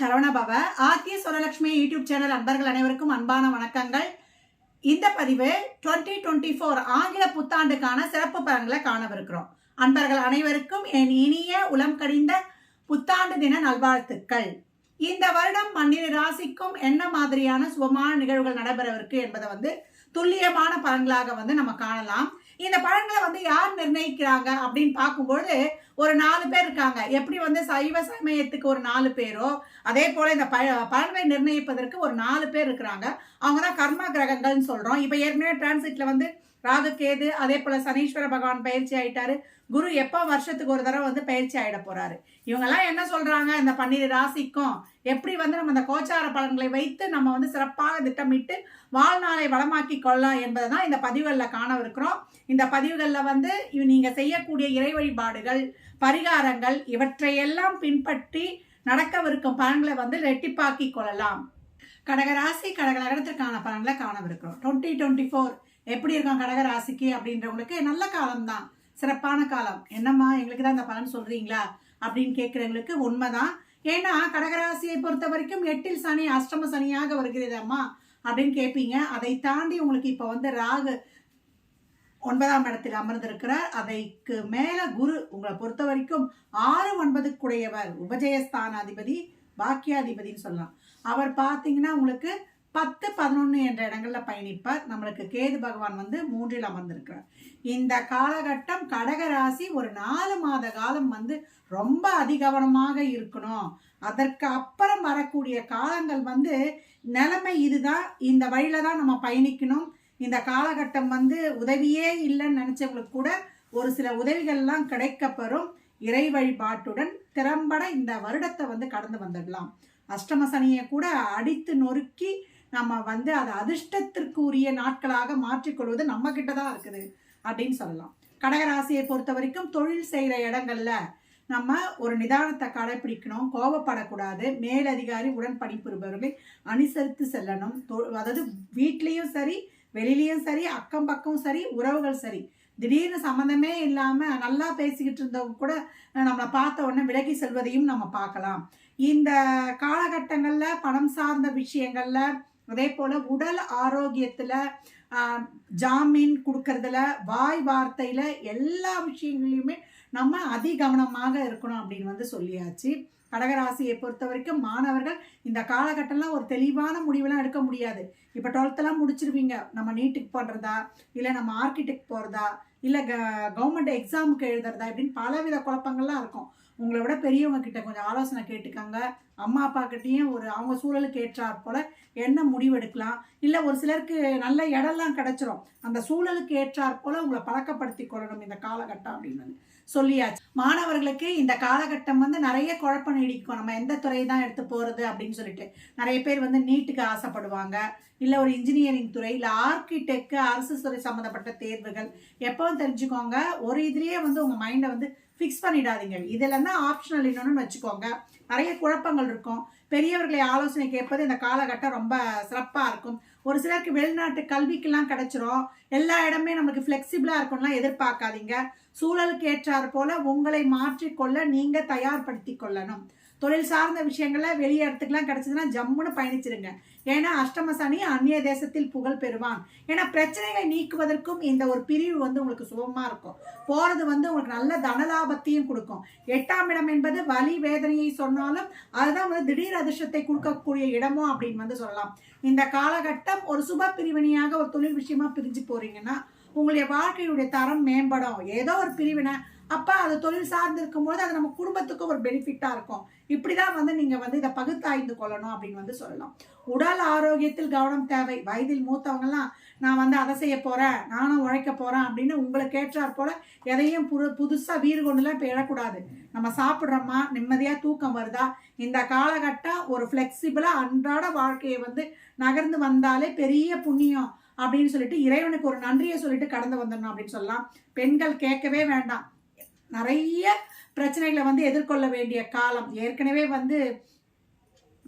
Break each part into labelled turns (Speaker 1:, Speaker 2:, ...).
Speaker 1: சரவணபவ ஆத்திய சுரலட்சுமி YouTube channel அன்பர்கள் அனைவருக்கும் அன்பான வணக்கங்கள். இந்த பதிவு 2024 டுவெண்ட்டி ஃபோர் ஆங்கில புத்தாண்டுக்கான சிறப்பு பலன்களை காணவிருக்கிறோம். அன்பர்கள் அனைவருக்கும் என் இனிய உளம் கடிந்த புத்தாண்டு தின நல்வாழ்த்துக்கள். இந்த வருடம் பன்னிரு ராசிக்கும் என்ன மாதிரியான சுபமான நிகழ்வுகள் நடைபெறவிருக்கு என்பதை வந்து துல்லியமான பலன்களாக வந்து நம்ம காணலாம். இந்த பலன்களை வந்து யார் நிர்ணயிக்கிறாங்க அப்படின்னு பார்க்கும்பொழுது ஒரு நாலு பேர் இருக்காங்க. எப்படி வந்து சைவ சமயத்துக்கு ஒரு நாலு பேரோ அதே போல இந்த ப பலன்களை நிர்ணயிப்பதற்கு ஒரு நாலு பேர் இருக்கிறாங்க. அவங்க தான் கர்ம கிரகங்கள்னு சொல்றோம். இப்போ ஏற்கனவே டிரான்சிட்ல வந்து ராகு கேது அதே போல சனீஸ்வர பகவான் பயிற்சி ஆயிட்டாரு. குரு எப்போ வருஷத்துக்கு ஒரு தடவை வந்து பயிற்சி ஆயிட போறாரு. இவங்கெல்லாம் என்ன சொல்றாங்க? இந்த பன்னிரு ராசிக்கும் எப்படி வந்து நம்ம இந்த கோச்சார பலன்களை வைத்து நம்ம வந்து சிறப்பாக திட்டமிட்டு வாழ்நாளை வளமாக்கி கொள்ளலாம் என்பதை தான் இந்த பதிவுகளில் காணவிருக்கிறோம். இந்த பதிவுகளில் வந்து இவ- நீங்க செய்யக்கூடிய இறை வழிபாடுகள் பரிகாரங்கள் இவற்றையெல்லாம் பின்பற்றி நடக்கவிருக்கும் பலன்களை வந்து ரெட்டிப்பாக்கி கொள்ளலாம். கடகராசி கடகலகனத்திற்கான பலன்களை காணவிருக்கிறோம். டுவெண்ட்டி டுவெண்ட்டி ஃபோர் எப்படி இருக்கும் கடகராசிக்கு அப்படின்றவங்களுக்கு நல்ல காலம்தான். சிறப்பான காலம். என்னம்மா எங்களுக்கு தான் இந்த பலன் சொல்றீங்களா? அப்படின்னு கேட்குறவங்களுக்கு உண்மைதான். ஏன்னா கடகராசியை பொறுத்த வரைக்கும் எட்டில் சனி அஷ்டம சனியாக வருகிறதும்மா அப்படின்னு கேட்பீங்க அதை தாண்டி உங்களுக்கு இப்போ வந்து ராகு ஒன்பதாம் இடத்தில் அமர்ந்திருக்கிறார். அதைக்கு மேல குரு உங்களை பொறுத்த வரைக்கும் ஆறு ஒன்பதுக்குடையவர். உபஜயஸ்தானாதிபதி பாக்கியாதிபதினு சொல்லலாம். அவர் பார்த்தீங்கன்னா உங்களுக்கு பத்து பதினொன்று என்ற இடங்களில் பயணிப்பார். நம்மளுக்கு கேது பகவான் வந்து மூன்றில் அமர்ந்திருக்கிறார். இந்த காலகட்டம் கடகராசி ஒரு நாலு மாத காலம் வந்து ரொம்ப அதிகவனமாக இருக்கணும். அதற்கு அப்புறம் வரக்கூடிய காலங்கள் வந்து நிலைமை இதுதான். இந்த வழியில தான் நம்ம பயணிக்கணும். இந்த காலகட்டம் வந்து உதவியே இல்லைன்னு நினைச்சவங்களுக்கு கூட ஒரு சில உதவிகள்லாம் கிடைக்கப்பெறும். இறை வழிபாட்டுடன் திறம்பட இந்த வருடத்தை வந்து கடந்து வந்துடலாம். அஷ்டம சனியை கூட அடித்து நொறுக்கி நம்ம வந்து அதை அதிர்ஷ்டத்திற்கு உரிய நாட்களாக மாற்றிக்கொள்வது நம்ம கிட்ட தான் இருக்குது அப்படின்னு சொல்லலாம். கடகராசியை பொறுத்த வரைக்கும் தொழில் செய்கிற இடங்கள்ல நம்ம ஒரு நிதானத்தை கடைபிடிக்கணும் கோபப்படக்கூடாது மேலதிகாரி உடன் பணிபுரிபவர்களை அனுசரித்து செல்லணும். தொ- அதாவது வீட்லேயும் சரி வெளியிலையும் சரி அக்கம் பக்கம் சரி உறவுகள் சரி. திடீர்னு சம்மந்தமே இல்லாமல் நல்லா பேசிக்கிட்டு இருந்தவங்க கூட நம்மளை பார்த்த உடனே விலகி செல்வதையும் நம்ம பார்க்கலாம். இந்த காலகட்டங்களில் பணம் சார்ந்த விஷயங்களில் அதே போல் உடல் ஆரோக்கியத்தில் ஜாமீன் கொடுக்கறதுல வாய் வார்த்தையில் எல்லா விஷயங்களையுமே நம்ம அதிகவனமாக இருக்கணும் அப்படின்னு வந்து சொல்லியாச்சு. கடகராசியை பொறுத்த வரைக்கும் மாணவர்கள் இந்த காலகட்டம்லாம் ஒரு தெளிவான முடிவெல்லாம் எடுக்க முடியாது. இப்போ டுவெல்த்தெல்லாம் முடிச்சிருவீங்க. நம்ம நீட்டுக்கு பண்ணுறதா இல்லை நம்ம ஆர்கிடெக்ட் போகிறதா இல்லை க கவர்மெண்ட் எக்ஸாமுக்கு எழுதுறதா? இப்படின்னு பலவித குழப்பங்கள்லாம் இருக்கும். உங்களை விட பெரியவங்க கிட்ட கொஞ்சம் ஆலோசனை கேட்டுக்கோங்க. அம்மா அப்பா கிட்டேயும் ஒரு அவங்க சூழலுக்கு ஏற்றாற் போல் என்ன முடிவெடுக்கலாம்? இல்லை ஒரு சிலருக்கு நல்ல இடம்லாம் கிடச்சிரும். அந்த சூழலுக்கு ஏற்றாற் போல் உங்களை பழக்கப்படுத்தி கொள்ளணும் இந்த காலகட்டம் அப்படின்னு. சொல்லியாச்சு. மாணவர்களுக்கு இந்த காலகட்டம் வந்து நிறைய குழப்பம் நீடிக்கும். நம்ம எந்த துறை தான் எடுத்து போகிறது அப்படின்னு சொல்லிட்டு. நிறைய பேர் வந்து நீட்டுக்கு ஆசைப்படுவாங்க. இல்லை ஒரு இன்ஜினியரிங் துறை இல்லை ஆர்கிடெக்ட் அரசு துறை சம்மந்தப்பட்ட தேர்வுகள். எப்பவும் தெரிஞ்சுக்கோங்க ஒரு இதுலேயே வந்து உங்கள் மைண்டை வந்து ஃபிக்ஸ் பண்ணிடாதீங்க. இதெல்லாம் தான் ஆப்ஷனல் இன்னொன்னு வச்சுக்கோங்க. நிறைய குழப்பங்கள் இருக்கும். பெரியவர்களை ஆலோசனை கேட்பது இந்த காலகட்டம் ரொம்ப சிறப்பாக இருக்கும். ஒரு சிலருக்கு வெளிநாட்டு கல்விக்கெல்லாம் கிடைச்சிரும். எல்லா இடமே நமக்கு ஃப்ளெக்சிபிளாக இருக்கும்லாம் எதிர்பார்க்காதீங்க. சூழலுக்கு ஏற்றாற் போல உங்களை மாற்றிக்கொள்ள நீங்க தயார்படுத்தி கொள்ளணும். தொழில் சார்ந்த விஷயங்கள்ல வெளியே இடத்துக்குலாம் கிடைச்சதுன்னா ஜம்முன்னு பயணிச்சிருங்க. ஏன்னா அஷ்டம சனி அந்நிய தேசத்தில் புகழ் பெறுவான். ஏன்னா பிரச்சனைகளை நீக்குவதற்கும் இந்த ஒரு பிரிவு வந்து உங்களுக்கு சுபமா இருக்கும். போறது வந்து உங்களுக்கு நல்ல தனலாபத்தையும் கொடுக்கும். எட்டாம் இடம் என்பது வலி வேதனையை சொன்னாலும் அதுதான் வந்து திடீர் அதிர்ஷ்டத்தை கொடுக்கக்கூடிய இடமோ அப்படின்னு வந்து சொல்லலாம். இந்த காலகட்டம் ஒரு சுப பிரிவினையாக ஒரு தொழில் விஷயமா பிரிஞ்சு போறீங்கன்னா உங்களுடைய வாழ்க்கையுடைய தரம் மேம்படும். ஏதோ ஒரு பிரிவினை அப்போ அது தொழில் சார்ந்து இருக்கும்பொழுது அது நம்ம குடும்பத்துக்கும் ஒரு பெனிஃபிட்டாக இருக்கும். இப்படி தான் வந்து நீங்கள் வந்து இதை பகுத்தாய்ந்து கொள்ளணும் அப்படின்னு வந்து சொல்லலாம். உடல் ஆரோக்கியத்தில் கவனம் தேவை. வயதில் மூத்தவங்கலாம் நான் வந்து அதை செய்ய போகிறேன் நானும் உழைக்க போகிறேன் அப்படின்னு உங்களுக்கு ஏற்றாற் போல எதையும் புது புதுசாக வீடு கொண்டுலாம் இப்போ எழக்கூடாது. நம்ம சாப்பிட்றோமா? நிம்மதியாக தூக்கம் வருதா? இந்த காலகட்டம் ஒரு ஃப்ளெக்சிபிளாக அன்றாட வாழ்க்கையை வந்து நகர்ந்து வந்தாலே பெரிய புண்ணியம் அப்படின்னு சொல்லிட்டு இறைவனுக்கு ஒரு நன்றியை சொல்லிட்டு கடந்து வந்துடணும் அப்படின்னு சொல்லலாம். பெண்கள் கேட்கவே வேண்டாம். நிறைய பிரச்சனைகளை வந்து எதிர்கொள்ள வேண்டிய காலம். ஏற்கனவே வந்து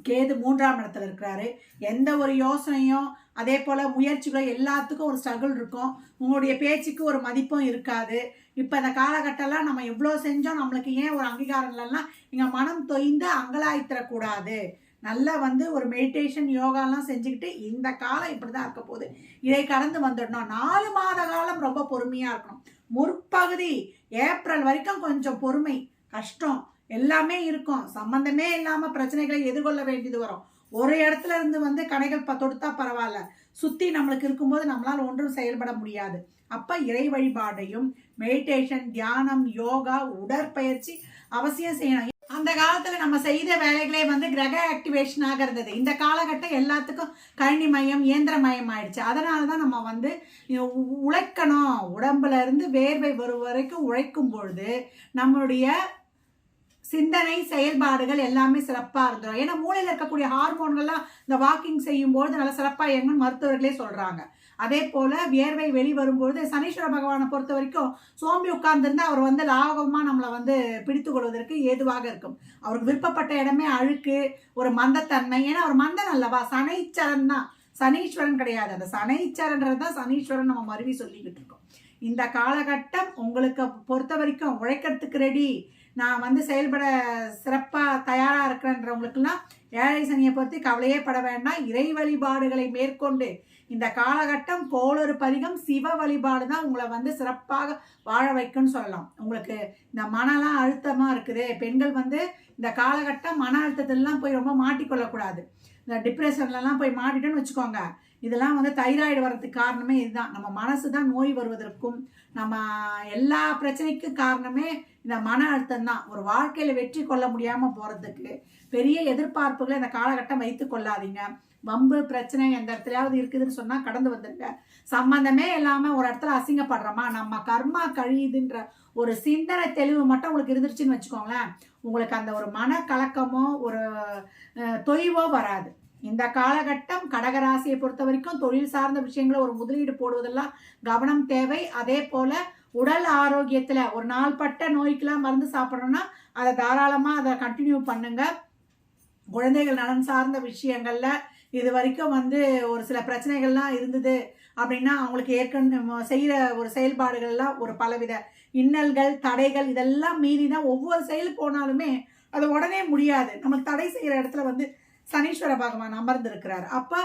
Speaker 1: கேது மூன்றாம் இடத்துல இருக்கிறாரு. எந்த ஒரு யோசனையும் அதே போல் முயற்சிகளோ எல்லாத்துக்கும் ஒரு ஸ்ட்ரகிள் இருக்கும். உங்களுடைய பேச்சுக்கு ஒரு மதிப்பும் இருக்காது. இப்போ இந்த காலகட்டம்லாம் நம்ம எவ்வளோ செஞ்சோம் நம்மளுக்கு ஏன் ஒரு அங்கீகாரம் இல்லைன்னா இங்கே மனம் தொய்ந்து அங்கலாய்த்திடக்கூடாது நல்லா வந்து ஒரு மெடிடேஷன் யோகாலாம் செஞ்சுக்கிட்டு இந்த காலம் இப்படி தான் இருக்க போகுது. இதை கடந்து வந்துடணும். நாலு மாத காலம் ரொம்ப பொறுமையாக இருக்கணும். முற்பகுதி ஏப்ரல் வரைக்கும் கொஞ்சம் பொறுமை கஷ்டம் எல்லாமே இருக்கும். சம்மந்தமே இல்லாமல் பிரச்சனைகளை எதிர்கொள்ள வேண்டியது வரும். ஒரு இடத்துல இருந்து வந்து கடைகள் ப தொடுத்தா பரவாயில்ல. சுற்றி நம்மளுக்கு இருக்கும்போது நம்மளால் ஒன்றும் செயல்பட முடியாது. அப்போ இறை வழிபாடையும் மெடிடேஷன் தியானம் யோகா உடற்பயிற்சி அவசியம் செய்யணும். அந்த காலத்தில் நம்ம செய்த வேலைகளே வந்து கிரக ஆக்டிவேஷனாக இருந்தது. இந்த காலகட்டம் எல்லாத்துக்கும் கணினி மயம் இயந்திர மயம் ஆயிடுச்சு. அதனால தான் நம்ம வந்து உழைக்கணும். உடம்புல இருந்து வேர்வை வரும் வரைக்கும் உழைக்கும் பொழுது நம்மளுடைய சிந்தனை செயல்பாடுகள் எல்லாமே சிறப்பாக இருந்துடும் ஏன்னா மூளையில் இருக்கக்கூடிய ஹார்மோன்கள்லாம் இந்த வாக்கிங் செய்யும்போது நல்லா சிறப்பாக இயங்கும்னு மருத்துவர்களே சொல்கிறாங்க அதே போல் வியர்வை வெளி வரும்பொழுது சனீஸ்வர பகவானை பொறுத்த வரைக்கும் சோம்பி உட்கார்ந்துருந்தா அவர் வந்து லாகமாக நம்மளை வந்து பிடித்து கொள்வதற்கு ஏதுவாக இருக்கும். அவருக்கு விருப்பப்பட்ட இடமே அழுக்கு ஒரு மந்தத்தன்மை. ஏன்னா அவர் மந்தன் அல்லவா? சனைச்சரன் தான். சனீஸ்வரன் கிடையாது. அந்த சனைச்சரன்றது தான் சனீஸ்வரன் நம்ம மருவி சொல்லிக்கிட்டு இருக்கோம். இந்த காலகட்டம் உங்களுக்கு பொறுத்த வரைக்கும் உழைக்கிறதுக்கு ரெடி நான் வந்து செயல்பட சிறப்பாக தயாராக இருக்கிறேன்றவங்களுக்குலாம் ஏழை சனியை பற்றி கவலையே பட வேண்டாம். இறை வழிபாடுகளை மேற்கொண்டு இந்த காலகட்டம் கோளொரு பதிகம் சிவ வழிபாடு தான் உங்களை வந்து சிறப்பாக வாழ வைக்கும்னு சொல்லலாம். உங்களுக்கு இந்த மனலாம் அழுத்தமாக இருக்குது. பெண்கள் வந்து இந்த காலகட்டம் மன அழுத்தத்திலலாம் போய் ரொம்ப மாட்டிக்கொள்ளக்கூடாது. இந்த டிப்ரெஷன்லலாம் போய் மாட்டிட்டோன்னு வச்சுக்கோங்க. இதெல்லாம் வந்து தைராய்டு வர்றதுக்கு காரணமே இதுதான். நம்ம மனசு தான் நோய் வருவதற்கும் நம்ம எல்லா பிரச்சனைக்கும் காரணமே இந்த மன அழுத்தம் தான் ஒரு வாழ்க்கையில் வெற்றி கொள்ள முடியாமல் போகிறதுக்கு பெரிய எதிர்பார்ப்புகளை இந்த காலகட்டம் வைத்து கொள்ளாதீங்க. வம்பு பிரச்சனை எந்த இடத்துலயாவது இருக்குதுன்னு சொன்னால் கடந்து வந்துருங்க. சம்மந்தமே இல்லாமல் ஒரு இடத்துல அசிங்கப்படுறோமா? நம்ம கர்மா கழியுதுன்ற ஒரு சிந்தனை தெளிவு மட்டும் உங்களுக்கு இருந்துருச்சுன்னு வச்சுக்கோங்களேன் உங்களுக்கு அந்த ஒரு மன கலக்கமோ ஒரு தொய்வோ வராது. இந்த காலகட்டம் கடகராசியை பொறுத்த வரைக்கும் தொழில் சார்ந்த விஷயங்களை ஒரு முதலீடு போடுவதெல்லாம் கவனம் தேவை. அதே போல உடல் ஆரோக்கியத்தில் ஒரு நாள்பட்ட நோய்க்கெல்லாம் மருந்து சாப்பிட்றோன்னா அதை தாராளமாக அதை கண்டினியூ பண்ணுங்க. குழந்தைகள் நலன் சார்ந்த விஷயங்களில் இது வரைக்கும் வந்து ஒரு சில பிரச்சனைகள்லாம் இருந்தது அப்படின்னா அவங்களுக்கு ஏற்கனவே செய்கிற ஒரு செயல்பாடுகள்லாம் ஒரு பலவித இன்னல்கள் தடைகள் இதெல்லாம் மீறி தான் ஒவ்வொரு செயல் போனாலுமே அது உடனே முடியாது. நம்ம தடை செய்கிற இடத்துல வந்து சனீஸ்வர பகவான் அமர்ந்திருக்கிறார். அப்போ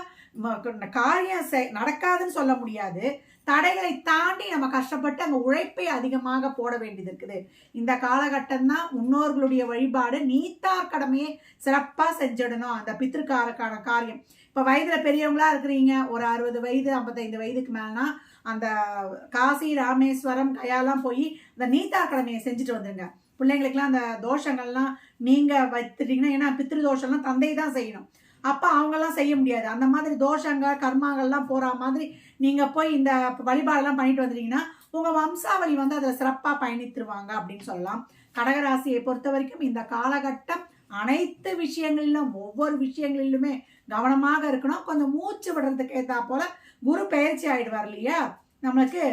Speaker 1: காரியம் செய் நடக்காதுன்னு சொல்ல முடியாது. தடைகளை தாண்டி நம்ம கஷ்டப்பட்டு அங்கே உழைப்பை அதிகமாக போட வேண்டியது இருக்குது. இந்த காலகட்டம் தான் முன்னோர்களுடைய வழிபாடு நீத்தார் கடமையை சிறப்பாக செஞ்சிடணும். அந்த பித்திருக்காரக்கான காரியம். இப்போ வயதில் பெரியவங்களா இருக்கிறீங்க. ஒரு அறுபது வயது ஐம்பத்தைந்து வயதுக்கு மேலனா அந்த காசி ராமேஸ்வரம் கையாலாம் போய் அந்த நீத்தார் கடமையை செஞ்சுட்டு வந்துடுங்க பிள்ளைங்களுக்கெல்லாம் அந்த தோஷங்கள்லாம் நீங்கள் வைத்துட்டீங்கன்னா ஏன்னா பித்ரு தோஷம்லாம் தந்தை தான் செய்யணும். அப்போ அவங்கெல்லாம் செய்ய முடியாது. அந்த மாதிரி தோஷங்கள் கர்மாங்கள்லாம் போகிற மாதிரி நீங்கள் போய் இந்த வழிபாடெல்லாம் பண்ணிட்டு வந்துட்டீங்கன்னா உங்கள் வம்சாவளி வந்து அதில் சிறப்பாக பயணித்துருவாங்க அப்படின்னு சொல்லலாம். கடகராசியை பொறுத்த வரைக்கும் இந்த காலகட்டம் அனைத்து விஷயங்களிலும் ஒவ்வொரு விஷயங்களிலுமே கவனமாக இருக்கணும். கொஞ்சம் மூச்சு விடுறதுக்கு ஏற்றா போல குரு பயிற்சி ஆகிடுவார் இல்லையா? நம்மளுக்கு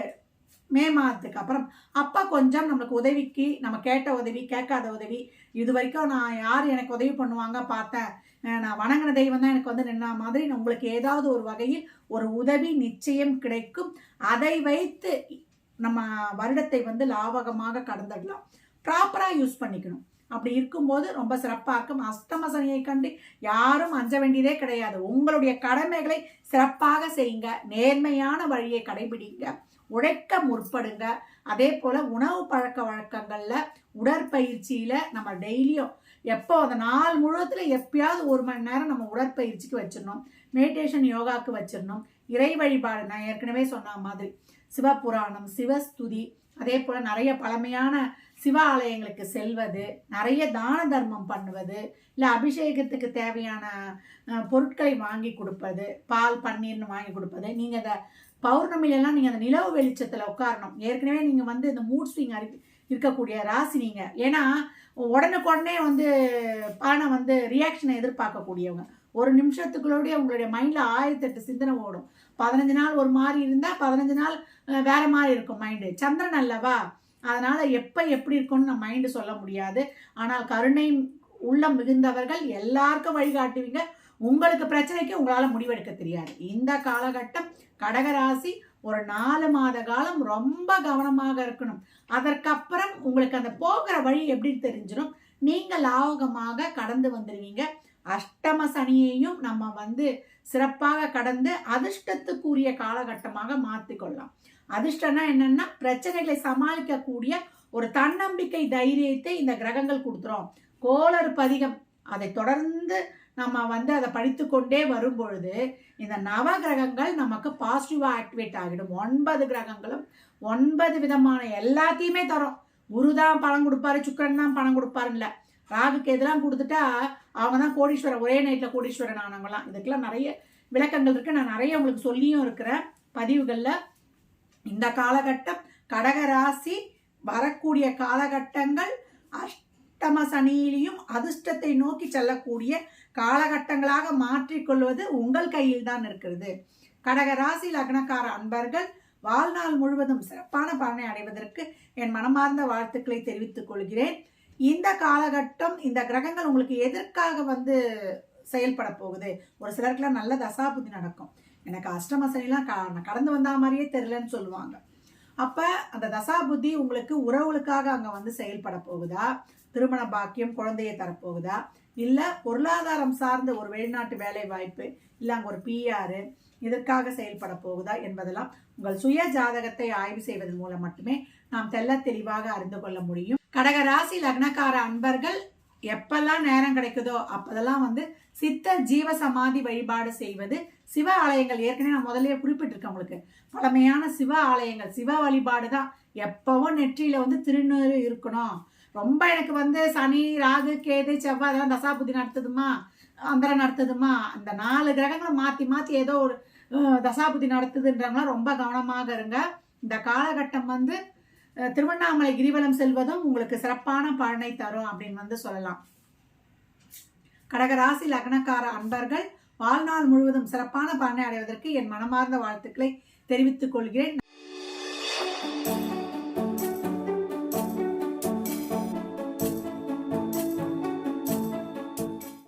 Speaker 1: மே மாதத்துக்கு அப்புறம் அப்போ கொஞ்சம் நம்மளுக்கு உதவிக்கு நம்ம கேட்ட உதவி கேட்காத உதவி இது வரைக்கும் நான் யார் எனக்கு உதவி பண்ணுவாங்க பார்த்தேன். நான் வணங்கின தெய்வம் தான் எனக்கு வந்து நின்ன மாதிரி உங்களுக்கு ஏதாவது ஒரு வகையில் ஒரு உதவி நிச்சயம் கிடைக்கும். அதை வைத்து நம்ம வருடத்தை வந்து லாபகமாக கடந்துடலாம். ப்ராப்பராக யூஸ் பண்ணிக்கணும். அப்படி இருக்கும்போது ரொம்ப சிறப்பாக்கும் அஸ்தம சனியை கண்டு யாரும் அஞ்ச வேண்டியதே கிடையாது. உங்களுடைய கடமைகளை சிறப்பாக செய்யுங்க. நேர்மையான வழியை கடைபிடிங்க. உழைக்க முற்படுங்க. அதே போல் உணவு பழக்க வழக்கங்களில் உடற்பயிற்சியில் நம்ம டெய்லியும் எப்போ அந்த நாள் முழுவதுல எப்பயாவது ஒரு மணி நேரம் நம்ம உடற்பயிற்சிக்கு வச்சிடணும். மெடிடேஷன் யோகாக்கு வச்சிடணும். இறை வழிபாடு நான் ஏற்கனவே சொன்ன மாதிரி. சிவபுராணம் சிவஸ்துதி அதே போல் நிறைய பழமையான சிவ ஆலயங்களுக்கு செல்வது நிறைய தான தர்மம் பண்ணுவது இல்லை அபிஷேகத்துக்கு தேவையான பொருட்களை வாங்கி கொடுப்பது பால் பன்னீர்னு வாங்கி கொடுப்பது. நீங்கள் அதை பௌர்ணமிலெல்லாம் நீங்கள் அந்த நிலவு வெளிச்சத்தில் உட்காரணும். ஏற்கனவே நீங்கள் வந்து இந்த மூட் ஸ்விங் இருக்கக்கூடிய ராசி நீங்கள் ஏன்னா உடனுக்குடனே வந்து பணம் வந்து ரியாக்ஷனை எதிர்பார்க்கக்கூடியவங்க. ஒரு நிமிஷத்துக்குள்ளோடய உங்களுடைய மைண்டில் ஆயிரத்தெட்டு சிந்தனை ஓடும். பதினஞ்சு நாள் ஒரு மாதிரி இருந்தால் பதினஞ்சு நாள் வேறு மாதிரி இருக்கும் மைண்டு சந்திரன் அல்லவா? அதனால் எப்போ எப்படி இருக்கும்னு நம்ம மைண்டு சொல்ல முடியாது. ஆனால் கருணை உள்ளம் மிகுந்தவர்கள் எல்லாருக்கும் வழிகாட்டுவீங்க. உங்களுக்கு பிரச்சனைக்கு உங்களால் முடிவெடுக்க தெரியாது. இந்த காலகட்டம் கடகராசி ஒரு நாலு மாத காலம் ரொம்ப கவனமாக இருக்கணும். அதற்கப்புறம் உங்களுக்கு அந்த போகிற வழி எப்படின்னு தெரிஞ்சிடும் நீங்க லாவகமாக கடந்து வந்துடுவீங்க அஷ்டம சனியையும் நம்ம வந்து சிறப்பாக கடந்து அதிர்ஷ்டத்துக்குரிய காலகட்டமாக மாற்றிக்கொள்ளலாம் அதிர்ஷ்டம்னா என்னன்னா பிரச்சனைகளை சமாளிக்கக்கூடிய ஒரு தன்னம்பிக்கை தைரியத்தை இந்த கிரகங்கள் கொடுத்துரும். கோளறு பதிகம் அதை தொடர்ந்து நம்ம வந்து அதை படித்து கொண்டே வரும்பொழுது இந்த நவ கிரகங்கள் நமக்கு பாசிட்டிவாக ஆக்டிவேட் ஆகிடும். ஒன்பது கிரகங்களும் ஒன்பது விதமான எல்லாத்தையுமே தரும். குரு தான் பணம் கொடுப்பாரு சுக்கரன் தான் பணம் கொடுப்பாருல்ல ராகுக்கு எதெல்லாம் கொடுத்துட்டா அவங்க தான் கோடீஸ்வரர் ஒரே நைட்டில் கோடீஸ்வரன் ஆனவங்களாம். இதுக்கெல்லாம் நிறைய விளக்கங்கள் இருக்குது நான் நிறைய உங்களுக்கு சொல்லியும் இருக்கிறேன். பதிவுகளில் இந்த காலகட்டம் கடக ராசி வரக்கூடிய காலகட்டங்கள் அஷ்ட அஷ்டம சனியிலையும் அதிர்ஷ்டத்தை நோக்கி செல்லக்கூடிய காலகட்டங்களாக மாற்றிக்கொள்வது உங்கள் கையில் தான் இருக்கிறது. கடக ராசி லக்னக்கார அன்பர்கள் வாழ்நாள் முழுவதும் சிறப்பான பலனை அடைவதற்கு என் மனமார்ந்த வாழ்த்துக்களை தெரிவித்துக் கொள்கிறேன். இந்த காலகட்டம் இந்த கிரகங்கள் உங்களுக்கு எதற்காக வந்து செயல்பட போகுது? ஒரு சிலருக்குலாம் நல்ல தசாபுத்தி நடக்கும். எனக்கு அஷ்டம சனிலாம் கடந்து வந்தா மாதிரியே தெரியலன்னு சொல்லுவாங்க. அப்போ அந்த தசாபுத்தி உங்களுக்கு உறவுகளுக்காக அங்கே வந்து செயல்பட போகுதா? திருமண பாக்கியம் குழந்தையை தரப்போகுதா? இல்லை பொருளாதாரம் சார்ந்த ஒரு வெளிநாட்டு வேலை வாய்ப்பு இல்லை அங்கே ஒரு பிஆர் இதற்காக செயல்பட போகுதா என்பதெல்லாம் உங்கள் சுய ஜாதகத்தை ஆய்வு செய்வதன் மூலம் மட்டுமே நாம் தெல்ல தெளிவாக அறிந்து கொள்ள முடியும். கடக ராசி லக்னக்கார அன்பர்கள் எப்பெல்லாம் நேரம் கிடைக்குதோ அப்பதெல்லாம் வந்து சித்த ஜீவ சமாதி வழிபாடு செய்வது சிவ ஆலயங்கள். ஏற்கனவே நான் முதலே குறிப்பிட்டிருக்கேன் உங்களுக்கு. பழமையான சிவ ஆலயங்கள் சிவ வழிபாடு தான் எப்பவும் நெற்றியில வந்து திருநூறு இருக்கணும். ரொம்ப எனக்கு வந்து சனி ராகு கேது செவ்வாய் அதெல்லாம் தசாபுத்தி நடத்துதுமா அந்தரம் நடத்துதுமா அந்த நாலு கிரகங்களை மாற்றி மாற்றி ஏதோ ஒரு தசாபுத்தி நடத்துதுன்றவங்களாம் ரொம்ப கவனமாக இருங்க. இந்த காலகட்டம் வந்து திருவண்ணாமலை கிரிவலம் செல்வதும் உங்களுக்கு சிறப்பான பலனை தரும் அப்படின்னு வந்து சொல்லலாம். கடகராசி லக்னக்கார அன்பர்கள் வாழ்நாள் முழுவதும் சிறப்பான பலனை அடைவதற்கு என் மனமார்ந்த வாழ்த்துக்களை தெரிவித்துக் கொள்கிறேன்.